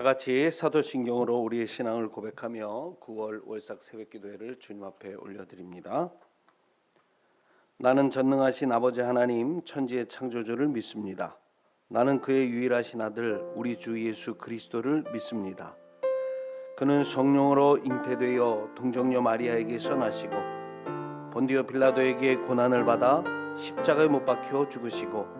다 같이 사도신경으로 우리의 신앙을 고백하며 9월 월삭 새벽기도회를 주님 앞에 올려드립니다. 나는 전능하신 아버지 하나님 천지의 창조주를 믿습니다. 나는 그의 유일하신 아들 우리 주 예수 그리스도를 믿습니다. 그는 성령으로 잉태되어 동정녀 마리아에게서 나시고 본디오 빌라도에게 고난을 받아 십자가에 못 박혀 죽으시고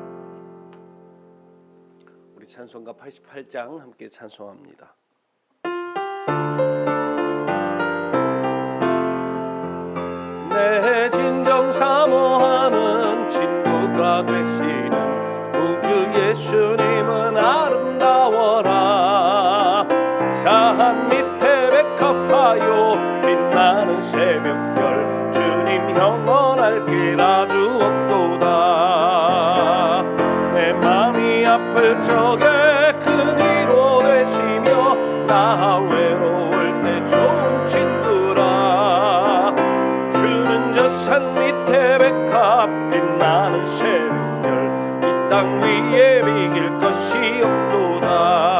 찬송가 88장 함께 찬송합니다. 내 진정 사모하는 친구가 되시는 구주 예수님은 아름다워라 산 밑에 백합하여 새벽별 이땅 위에 비길 것이 없도다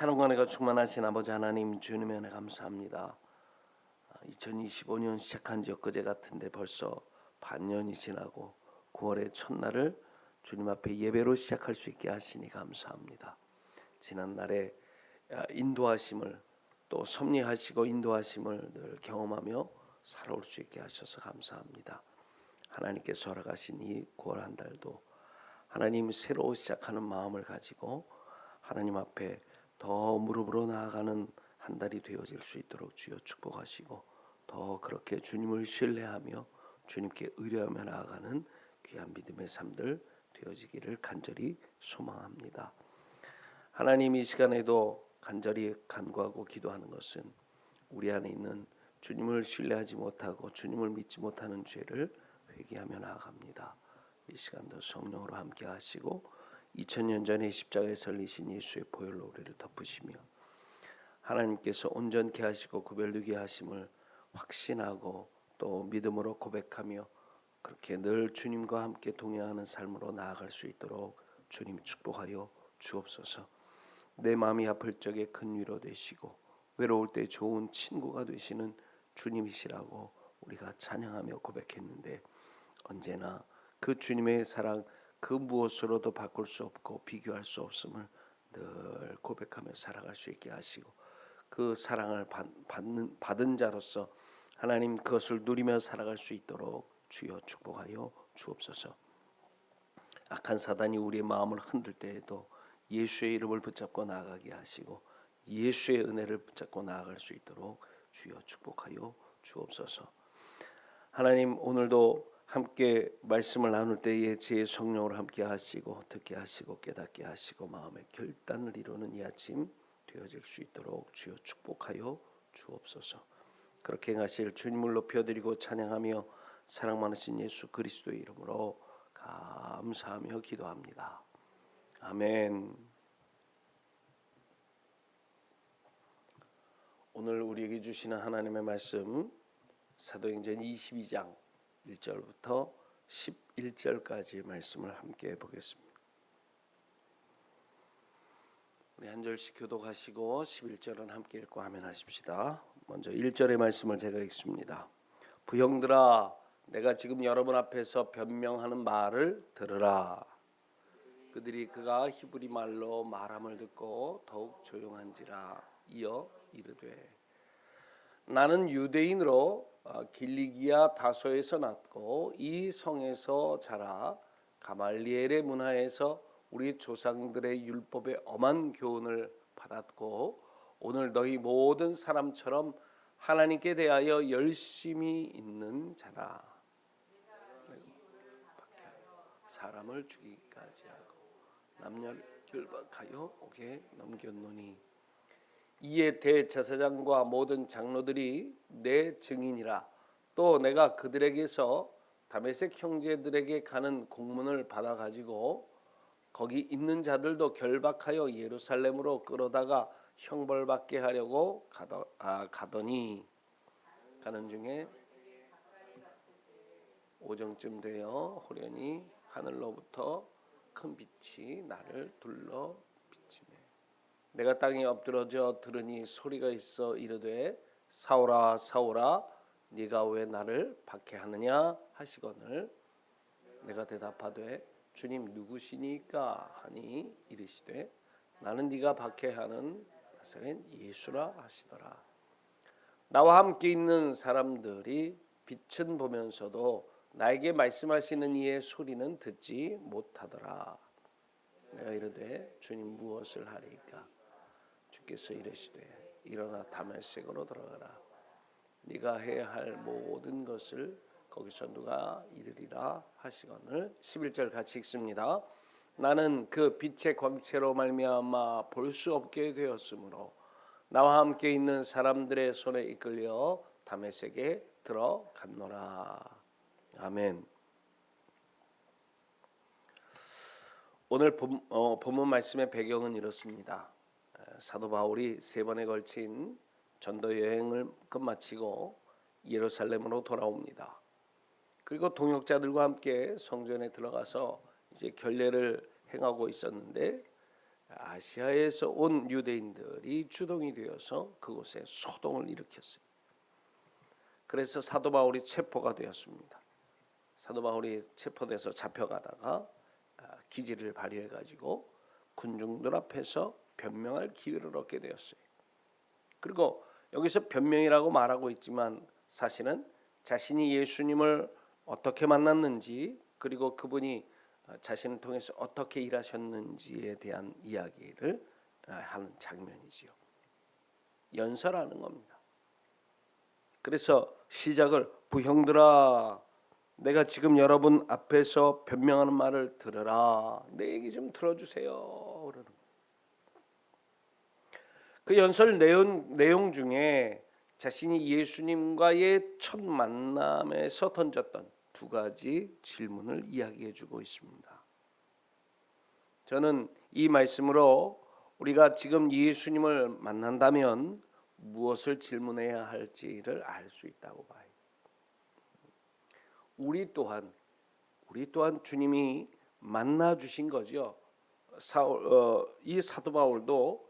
사랑관회가 충만하신 아버지 하나님 주님의 은혜 감사합니다 2025년 시작한 지 엊그제 같은데 벌써 반년이 지나고 9월의 첫날을 주님 앞에 예배로 시작할 수 있게 하시니 감사합니다. 지난 날에 아, 인도하심을 또 섭리하시고 인도하심을 늘 경험하며 살아올 수 있게 하셔서 감사합니다. 하나님께서 허락하신 이 9월 한 달도 하나님 새로 시작하는 마음을 가지고 하나님 앞에 더 무릎으로 나아가는 한 달이 되어질 수 있도록 주여 축복하시고 더 그렇게 주님을 신뢰하며 주님께 의뢰하며 나아가는 귀한 믿음의 삶들 되어지기를 간절히 소망합니다. 하나님 이 시간에도 간절히 간구하고 기도하는 것은 우리 안에 있는 주님을 신뢰하지 못하고 주님을 믿지 못하는 죄를 회개하며 나아갑니다. 이 시간도 성령으로 함께 하시고 2000년 전에 십자가에 설리신 예수의 보혈로 우리를 덮으시며 하나님께서 온전케 하시고 구별되게 하심을 확신하고 또 믿음으로 고백하며 그렇게 늘 주님과 함께 동행하는 삶으로 나아갈 수 있도록 주님 축복하여 주옵소서. 내 마음이 아플 적에 큰 위로 되시고 외로울 때 좋은 친구가 되시는 주님이시라고 우리가 찬양하며 고백했는데 언제나 그 주님의 사랑 그 무엇으로도 바꿀 수 없고 비교할 수 없음을 늘 고백하며 살아갈 수 있게 하시고 그 사랑을 받, 받는 받은 자로서 하나님 그것을 누리며 살아갈 수 있도록 주여 축복하여 주옵소서. 악한 사단이 우리의 마음을 흔들 때에도 예수의 이름을 붙잡고 나아가게 하시고 예수의 은혜를 붙잡고 나아갈 수 있도록 주여 축복하여 주옵소서. 하나님 오늘도 함께 말씀을 나눌 때에 제 성령을 함께 하시고 듣게 하시고 깨닫게 하시고 마음의 결단을 이루는 이 아침 되어질 수 있도록 주여 축복하여 주옵소서. 그렇게 행하실 주님을 높여드리고 찬양하며 사랑 많으신 예수 그리스도의 이름으로 감사하며 기도합니다. 아멘. 오늘 우리에게 주시는 하나님의 말씀 사도행전 22장 1절부터 11절까지의 말씀을 함께 보겠습니다. 우리 한 절씩 교독하시고 11절은 함께 읽고 하면 하십시다. 먼저 1절의 말씀을 제가 읽습니다. 부형들아 내가 지금 여러분 앞에서 변명하는 말을 들으라. 그들이 그가 히브리 말로 말함을 듣고 더욱 조용한지라 이어 이르되 나는 유대인으로 어, 길리기아 다소에서 났고 이 성에서 자라 가말리엘의 문화에서 우리 조상들의 율법의 엄한 교훈을 받았고 오늘 너희 모든 사람처럼 하나님께 대하여 열심히 있는 자라. 사람을 죽이기까지 하고 남녀를 결박하여 옥에 넘겼노니 이에 대제사장과 모든 장로들이 내 증인이라. 또 내가 그들에게서 다메섹 형제들에게 가는 공문을 받아 가지고 거기 있는 자들도 결박하여 예루살렘으로 끌어다가 형벌받게 하려고 가더, 아, 가더니. 가는 중에 오정쯤 되어 호련히 하늘로부터 큰 빛이 나를 둘러 내가 땅에 엎드러져 들으니 소리가 있어 이르되 사오라 사오라 네가 왜 나를 박해하느냐? 하시거늘 내가 대답하되 주님 누구시니까? 하니 이르시되 나는 네가 박해하는 나사렛 예수라 하시더라. 나와 함께 있는 사람들이 빛은 보면서도 나에게 말씀하시는 이의 소리는 듣지 못하더라. 내가 이르되 주님 무엇을 하리까 주께서 이르시되 일어나 다메섹으로 들어가라 네가 해야 할 모든 것을 거기서 누가 이르리라 하시거늘 11절 같이 읽습니다. 나는 그 빛의 광채로 말미암아 볼 수 없게 되었으므로 나와 함께 있는 사람들의 손에 이끌려 다메섹에 들어갔노라. 아멘. 오늘 본, 어, 본문 말씀의 배경은 이렇습니다. 사도 바울이 세 번에 걸친 전도 여행을 끝마치고 예루살렘으로 돌아옵니다. 그리고 동역자들과 함께 성전에 들어가서 이제 결례를 행하고 있었는데 아시아에서 온 유대인들이 주동이 되어서 그곳에 소동을 일으켰어요. 그래서 사도 바울이 체포가 되었습니다. 사도 바울이 체포돼서 잡혀가다가 아, 기지를 발휘해 가지고 군중들 앞에서 변명할 기회를 얻게 되었어요. 그리고 여기서 변명이라고 말하고 있지만 사실은 자신이 예수님을 어떻게 만났는지 그리고 그분이 자신을 통해서 어떻게 일하셨는지에 대한 이야기를 하는 장면이지요. 연설하는 겁니다. 그래서 시작을 부형들아 내가 지금 여러분 앞에서 변명하는 말을 들으라 내 얘기 좀 들어주세요 그러는 그 연설 내용, 내용 중에 자신이 예수님과의 첫 만남에서 던졌던 두 가지 질문을 이야기해 주고 있습니다. 저는 이 말씀으로 우리가 지금 예수님을 만난다면 무엇을 질문해야 할지를 알 수 있다고 봐요. 우리 또한 우리 또한 주님이 만나 주신 거죠. 사울, 어, 이 사도 바울도 어,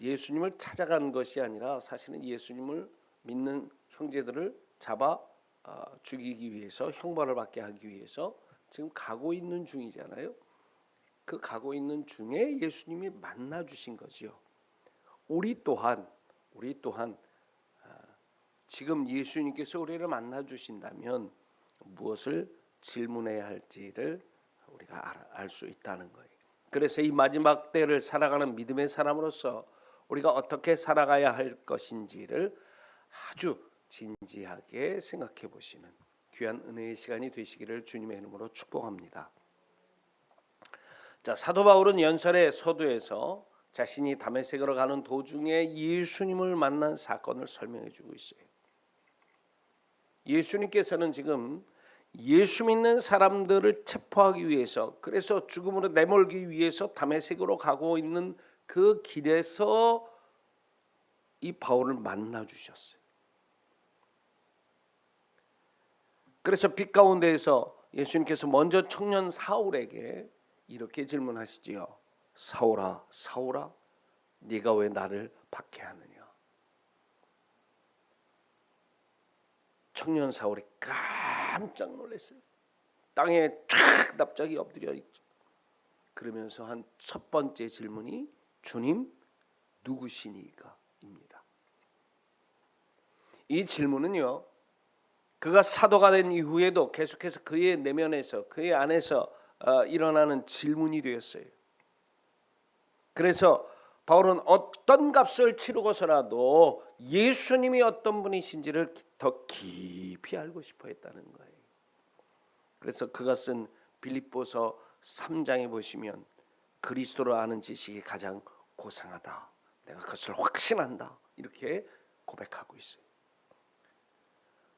예수님을 찾아간 것이 아니라 사실은 예수님을 믿는 형제들을 잡아 어, 죽이기 위해서 형벌을 받게 하기 위해서 지금 가고 있는 중이잖아요. 그 가고 있는 중에 예수님이 만나 주신 거지요. 우리 또한 우리 또한 어, 지금 예수님께서 우리를 만나 주신다면 무엇을 질문해야 할지를 우리가 알 수 있다는 거예요. 그래서 이 마지막 때를 살아가는 믿음의 사람으로서 우리가 어떻게 살아가야 할 것인지를 아주 진지하게 생각해 보시는 귀한 은혜의 시간이 되시기를 주님의 이름으로 축복합니다. 자 사도 바울은 연설의 서두에서 자신이 다메섹으로 가는 도중에 예수님을 만난 사건을 설명해 주고 있어요. 예수님께서는 지금 예수 믿는 사람들을 체포하기 위해서 그래서 죽음으로 내몰기 위해서 다메섹으로 가고 있는 그 길에서 이 바울을 만나 주셨어요. 그래서 빛 가운데에서 예수님께서 먼저 청년 사울에게 이렇게 질문하시지요. 사울아, 사울아, 네가 왜 나를 박해하느냐? 청년 사울이 깜짝 놀랐어요. 땅에 쫙 납작이 엎드려 있죠. 그러면서 한 첫 번째 질문이 주님 누구시니까입니다. 이 질문은요. 그가 사도가 된 이후에도 계속해서 그의 내면에서 그의 안에서 어, 일어나는 질문이 되었어요. 그래서 바울은 어떤 값을 치르고서라도 예수님이 어떤 분이신지를 더 깊이 알고 싶어 했다는 거예요. 그래서 그가 쓴 빌립보서 3장에 보시면 그리스도를 아는 지식이 가장 고상하다. 내가 그것을 확신한다. 이렇게 고백하고 있어요.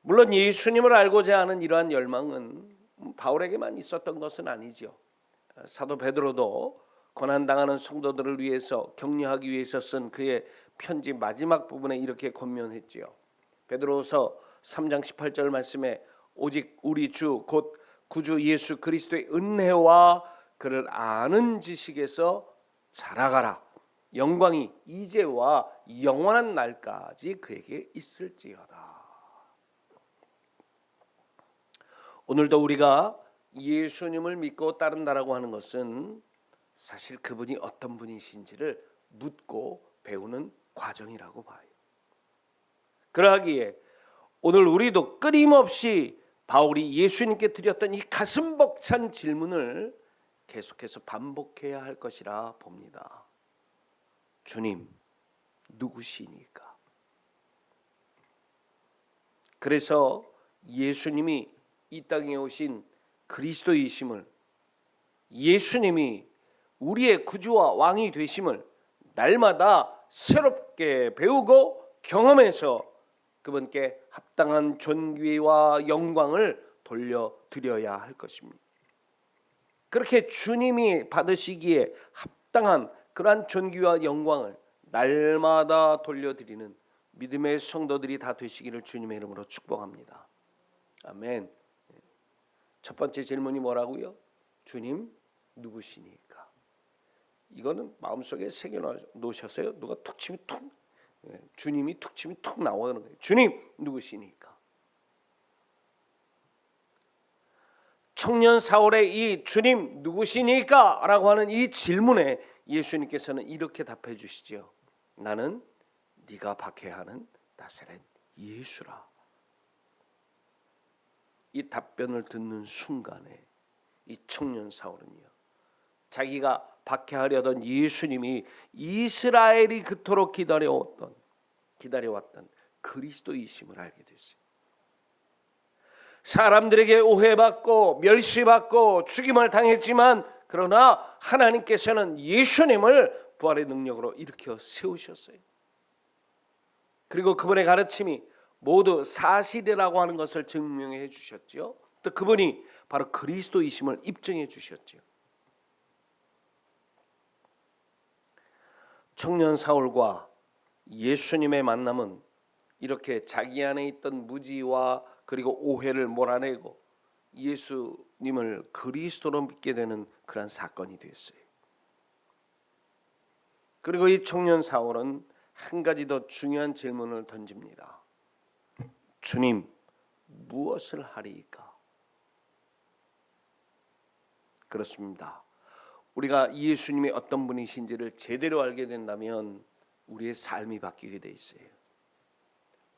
물론 예수님을 알고자 하는 이러한 열망은 바울에게만 있었던 것은 아니죠. 사도 베드로도 고난 당하는 성도들을 위해서 격려하기 위해서 쓴 그의 편지 마지막 부분에 이렇게 권면했지요. 베드로서 3장 18절 말씀에 오직 우리 주 곧 구주 예수 그리스도의 은혜와 그를 아는 지식에서 자라가라. 영광이 이제와 영원한 날까지 그에게 있을지어다. 오늘도 우리가 예수님을 믿고 따른다라고 하는 것은 사실 그분이 어떤 분이신지를 묻고 배우는 과정이라고 봐요. 그러하기에 오늘 우리도 끊임없이 바울이 예수님께 드렸던 이 가슴 벅찬 질문을 계속해서 반복해야 할 것이라 봅니다. 주님, 누구시니까? 그래서 예수님이 이 땅에 오신 그리스도이심을 예수님이 우리의 구주와 왕이 되심을 날마다 새롭게 배우고 경험해서 그분께 합당한 존귀와 영광을 돌려드려야 할 것입니다. 그렇게 주님이 받으시기에 합당한 그러한 존귀와 영광을 날마다 돌려드리는 믿음의 성도들이 다 되시기를 주님의 이름으로 축복합니다. 아멘. 첫 번째 질문이 뭐라고요? 주님 누구시니까? 이거는 마음속에 새겨 놓으셨어요. 누가 툭 치면 툭 예, 주님이 툭 치면 툭 나오는 거예요. 주님 누구시니까? 청년 사울의 이 주님 누구시니까라고 하는 이 질문에 예수님께서는 이렇게 답해 주시죠. 나는 네가 박해하는 나사렛 예수라. 이 답변을 듣는 순간에 이 청년 사울은요. 자기가 박해하려던 예수님이 이스라엘이 그토록 기다려왔던 기다려왔던 그리스도이심을 알게 됐어요. 사람들에게 오해받고 멸시받고 죽임을 당했지만 그러나 하나님께서는 예수님을 부활의 능력으로 일으켜 세우셨어요. 그리고 그분의 가르침이 모두 사실이라고 하는 것을 증명해 주셨죠. 또 그분이 바로 그리스도이심을 입증해 주셨죠. 청년 사울과 예수님의 만남은 이렇게 자기 안에 있던 무지와 그리고 오해를 몰아내고 예수님을 그리스도로 믿게 되는 그런 사건이 됐어요. 그리고 이 청년 사울은 한 가지 더 중요한 질문을 던집니다. 주님, 무엇을 하리이까? 그렇습니다. 우리가 예수님이 어떤 분이신지를 제대로 알게 된다면 우리의 삶이 바뀌게 돼 있어요.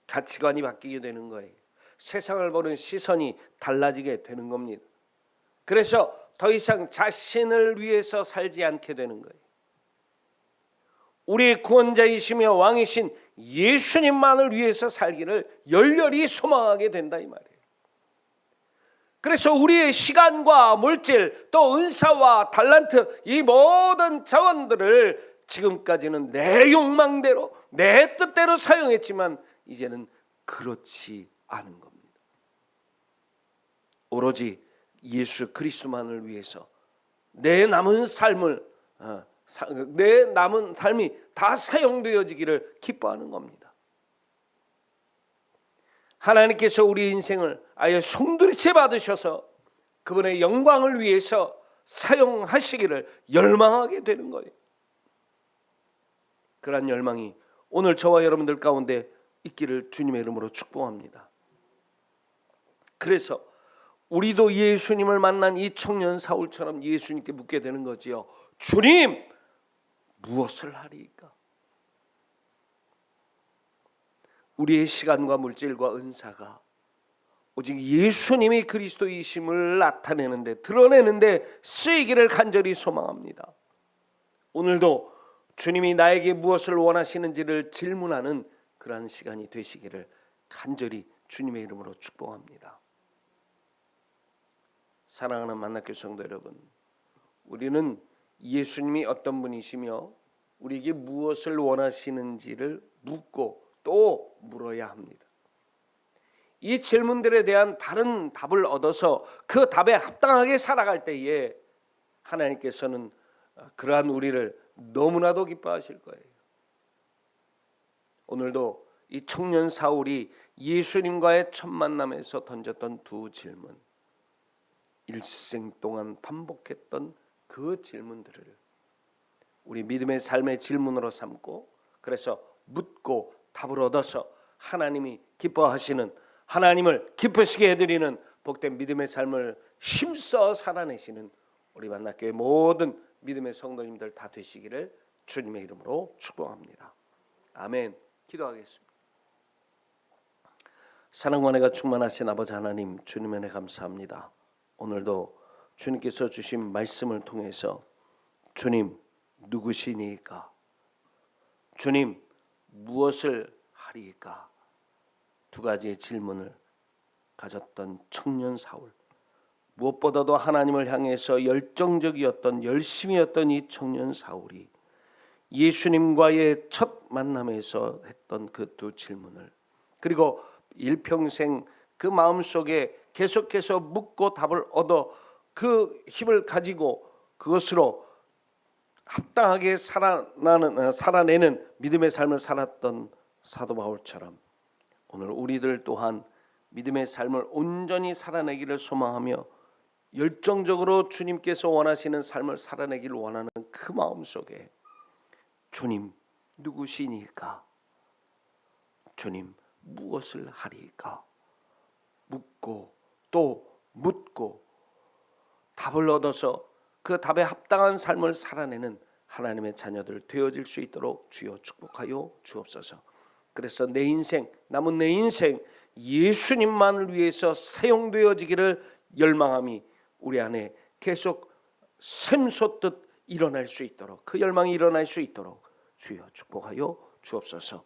가치관이 바뀌게 되는 거예요. 세상을 보는 시선이 달라지게 되는 겁니다. 그래서 더 이상 자신을 위해서 살지 않게 되는 거예요. 우리의 구원자이시며 왕이신 예수님만을 위해서 살기를 열렬히 소망하게 된다 이 말이에요. 그래서 우리의 시간과 물질 또 은사와 달란트 이 모든 자원들을 지금까지는 내 욕망대로 내 뜻대로 사용했지만 이제는 그렇지 않은 겁니다. 오로지 예수 그리스도만을 위해서 내 남은 삶을 어, 사- 내 남은 삶이 다 사용되어지기를 기뻐하는 겁니다. 하나님께서 우리 인생을 아예 송두리째 받으셔서 그분의 영광을 위해서 사용하시기를 열망하게 되는 거예요. 그러한 열망이 오늘 저와 여러분들 가운데 있기를 주님의 이름으로 축복합니다. 그래서 우리도 예수님을 만난 이 청년 사울처럼 예수님께 묻게 되는 거지요. 주님, 무엇을 하리이까? 우리의 시간과 물질과 은사가 오직 예수님이 그리스도이심을 나타내는데 드러내는데 쓰이기를 간절히 소망합니다. 오늘도 주님이 나에게 무엇을 원하시는지를 질문하는 그러한 시간이 되시기를 간절히 주님의 이름으로 축복합니다. 사랑하는 만나교 성도 여러분, 우리는 예수님이 어떤 분이시며 우리에게 무엇을 원하시는지를 묻고 또 물어야 합니다. 이 질문들에 대한 다른 답을 얻어서 그 답에 합당하게 살아갈 때에 하나님께서는 그러한 우리를 너무나도 기뻐하실 거예요. 오늘도 이 청년 사울이 예수님과의 첫 만남에서 던졌던 두 질문, 일생 동안 반복했던 그 질문들을 우리 믿음의 삶의 질문으로 삼고 그래서 묻고 답을 얻어서 하나님이 기뻐하시는 하나님을 기쁘시게 해드리는 복된 믿음의 삶을 힘써 살아내시는 우리 만나교회 모든 믿음의 성도님들 다 되시기를 주님의 이름으로 축복합니다. 아멘. 기도하겠습니다. 사랑과 은혜가 충만하신 아버지 하나님 주님의 은혜 감사합니다. 오늘도 주님께서 주신 말씀을 통해서 주님 누구시니까 주님 무엇을 하리까? 두 가지의 질문을 가졌던 청년 사울. 무엇보다도 하나님을 향해서 열정적이었던 열심이었던 이 청년 사울이 예수님과의 첫 만남에서 했던 그 두 질문을 그리고 일평생 그 마음속에 계속해서 묻고 답을 얻어 그 힘을 가지고 그것으로 합당하게 살아나는 어, 살아내는 믿음의 삶을 살았던 사도 바울처럼 오늘 우리들 또한 믿음의 삶을 온전히 살아내기를 소망하며 열정적으로 주님께서 원하시는 삶을 살아내기를 원하는 그 마음 속에 주님 누구시니까? 주님 무엇을 하리까? 묻고 또 묻고 답을 얻어서 그 답에 합당한 삶을 살아내는 하나님의 자녀들 되어질 수 있도록 주여 축복하여 주옵소서. 그래서 내 인생 남은 내 인생 예수님만을 위해서 사용되어지기를 열망함이 우리 안에 계속 샘솟듯 일어날 수 있도록 그 열망이 일어날 수 있도록 주여 축복하여 주옵소서.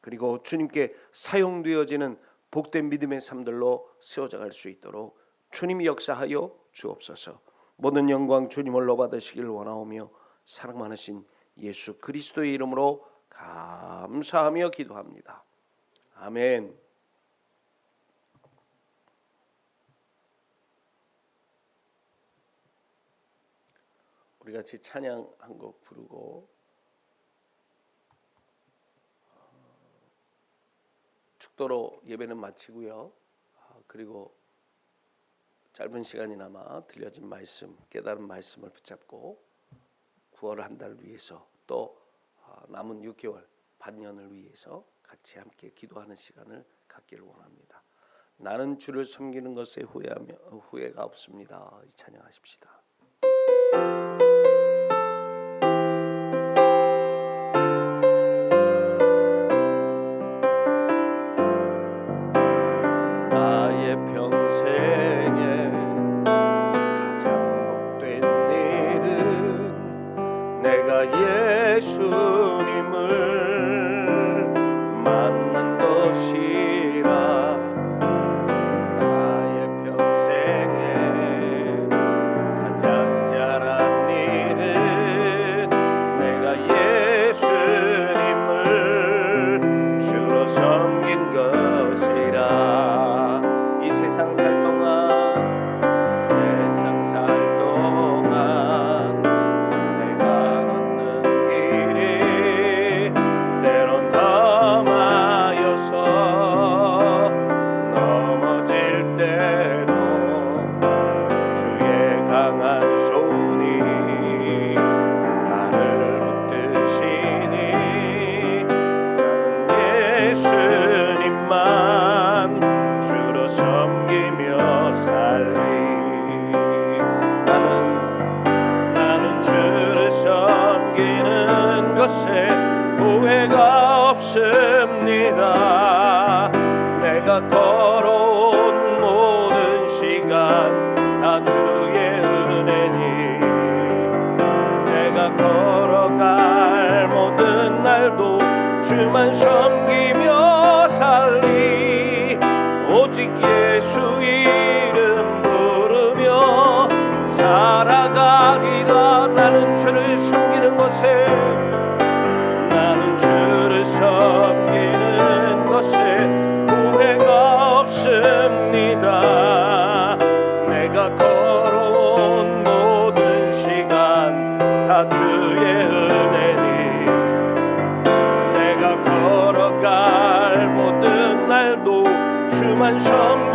그리고 주님께 사용되어지는 복된 믿음의 삶들로 세워져 갈 수 있도록 주님이 역사하여 주옵소서. 모든 영광 주님을로 받으시길 원하오며 사랑 많으신 예수 그리스도의 이름으로 감사하며 기도합니다. 아멘. 우리 같이 찬양 한 곡 부르고 축도로 예배는 마치고요. 아, 그리고 짧은 시간이나마 들려진 말씀, 깨달은 말씀을 붙잡고 구원을 한 달을 위해서 또 아, 남은 6개월 반년을 위해서 같이 함께 기도하는 시간을 갖기를 원합니다. 나는 주를 섬기는 것에 후회하며 후회가 없습니다. 이 찬양하십시다. 없습니다. 내가 걸어온 모든 시간 다 주의 은혜니. 내가 걸어갈 모든 날도 주만 섬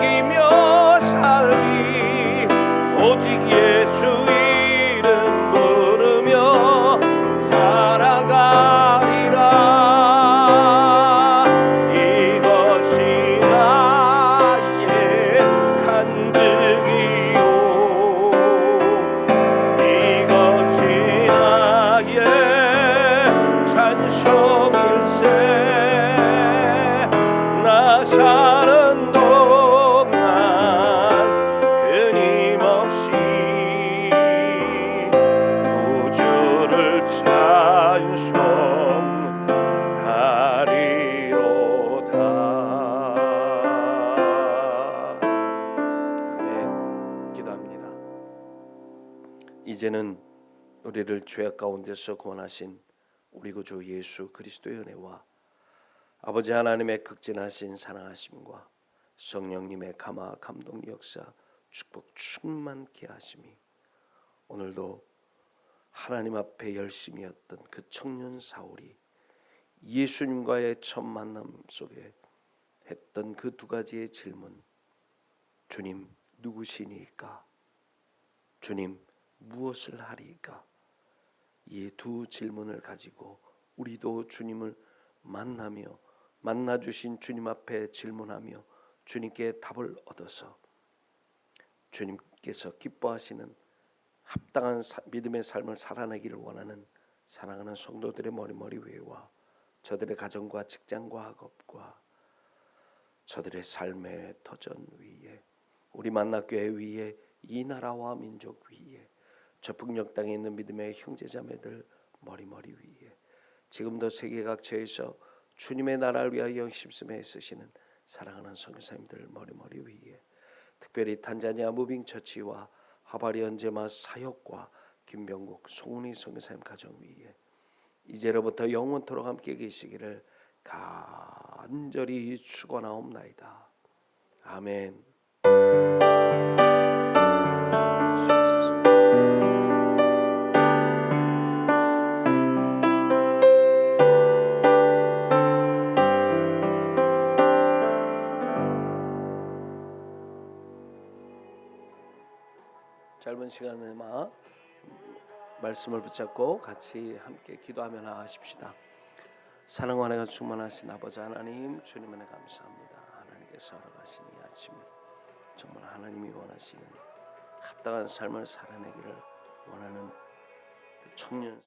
우리를 죄악 가운데서 구원하신 우리 구주 예수 그리스도의 은혜와 아버지 하나님의 극진하신 사랑하심과 성령님의 감화 감동 역사 축복 충만케 하심이 오늘도 하나님 앞에 열심이었던 그 청년 사울이 예수님과의 첫 만남 속에 했던 그 두 가지의 질문 주님 누구시니까? 주님 무엇을 하리까 이 두 질문을 가지고 우리도 주님을 만나며 만나 주신 주님 앞에 질문하며 주님께 답을 얻어서 주님께서 기뻐하시는 합당한 사- 믿음의 삶을 살아내기를 원하는 사랑하는 성도들의 머리머리 위에와 저들의 가정과 직장과 학업과 저들의 삶의 터전 위에 우리 만나교회 위에 이 나라와 민족 위에 저 북녘 땅에 있는 믿음의 형제자매들 머리머리 위에 지금도 세계 각처에서 주님의 나라를 위하여 힘쓰며 쓰시는 사랑하는 선교사님들 머리머리 위에 특별히 탄자니아 무빙 처치와 하바리 언제마 사역과 김병국 송은희 선교사님 가정 위에 이제로부터 영원토록 함께 계시기를 간절히 축원하옵나이다. 아멘. 짧은 시간에만 말씀을 붙잡고 같이 함께 기도하며 나가십시다. 사랑과 은혜가 충만하신 아버지 하나님 주님 은혜 감사합니다. 하나님께서 허락하신 이 아침 정말 하나님이 원하시는 합당한 삶을 살아내기를 원하는 그 청년